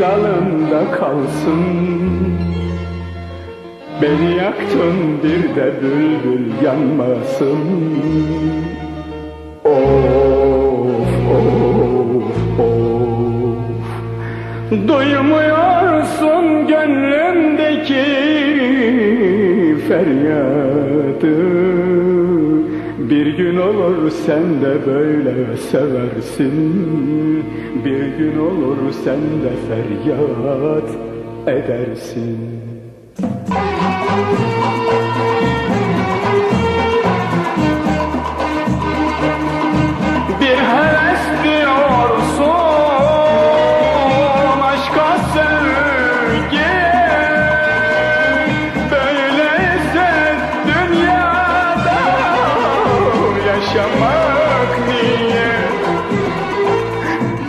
dalımda kalsın. Beni yaktın bir de bülbül yanmasın. Of of of. Duymuyorsun gönlümdeki feryadı Bir gün olur sen de böyle seversin. Bir gün olur sen de feryat edersin. Bir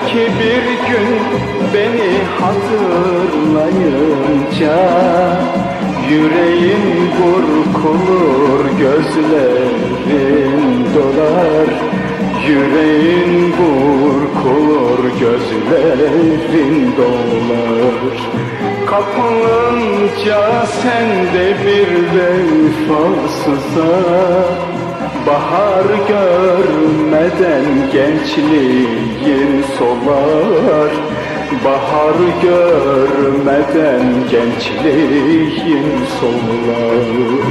Belki bir gün beni hatırlayınca Yüreğin burkulur, gözlerin dolar. Yüreğin burkulur, gözlerin dolar. Kapılınca sende bir vefasıza Bahar görmeden gençliğin solar Bahar görmeden gençliğin solar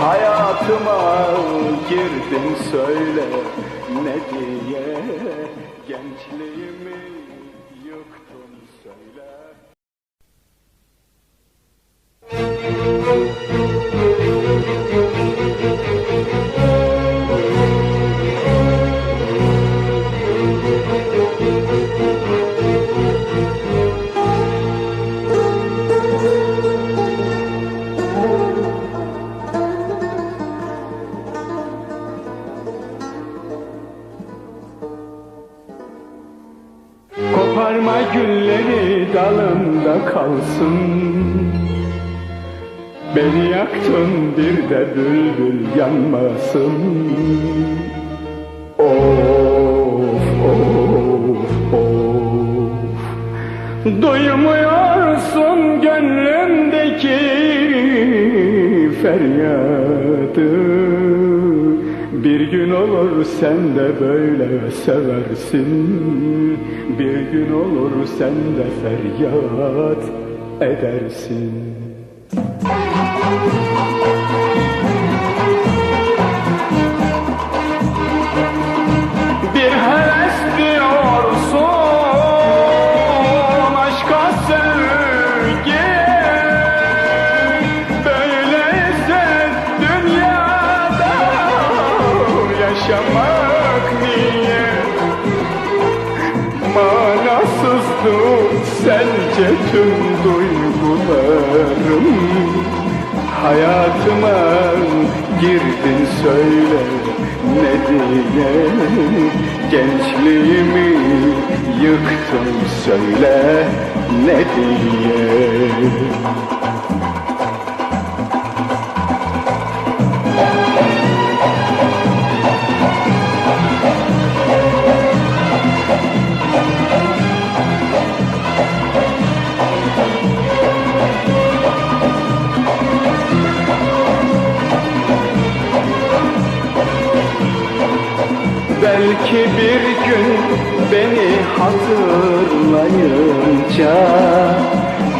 Hayatıma girdin söyle ne diye? Gençliğimi yıktın söyle Koparma gülleri dalında kalsın. Beni yaktın bir de bülbül yanmasın. Of of of. Duymuyorsun gönlümdeki feryadı Bir gün olur sen de böyle seversin. Bir gün olur sen de feryat edersin. bırak Manasızdı sence tüm duygularım Hayatıma girdin söyle ne diye. Gençliğimi yıktın söyle ne diye Belki bir gün beni hatırlayınca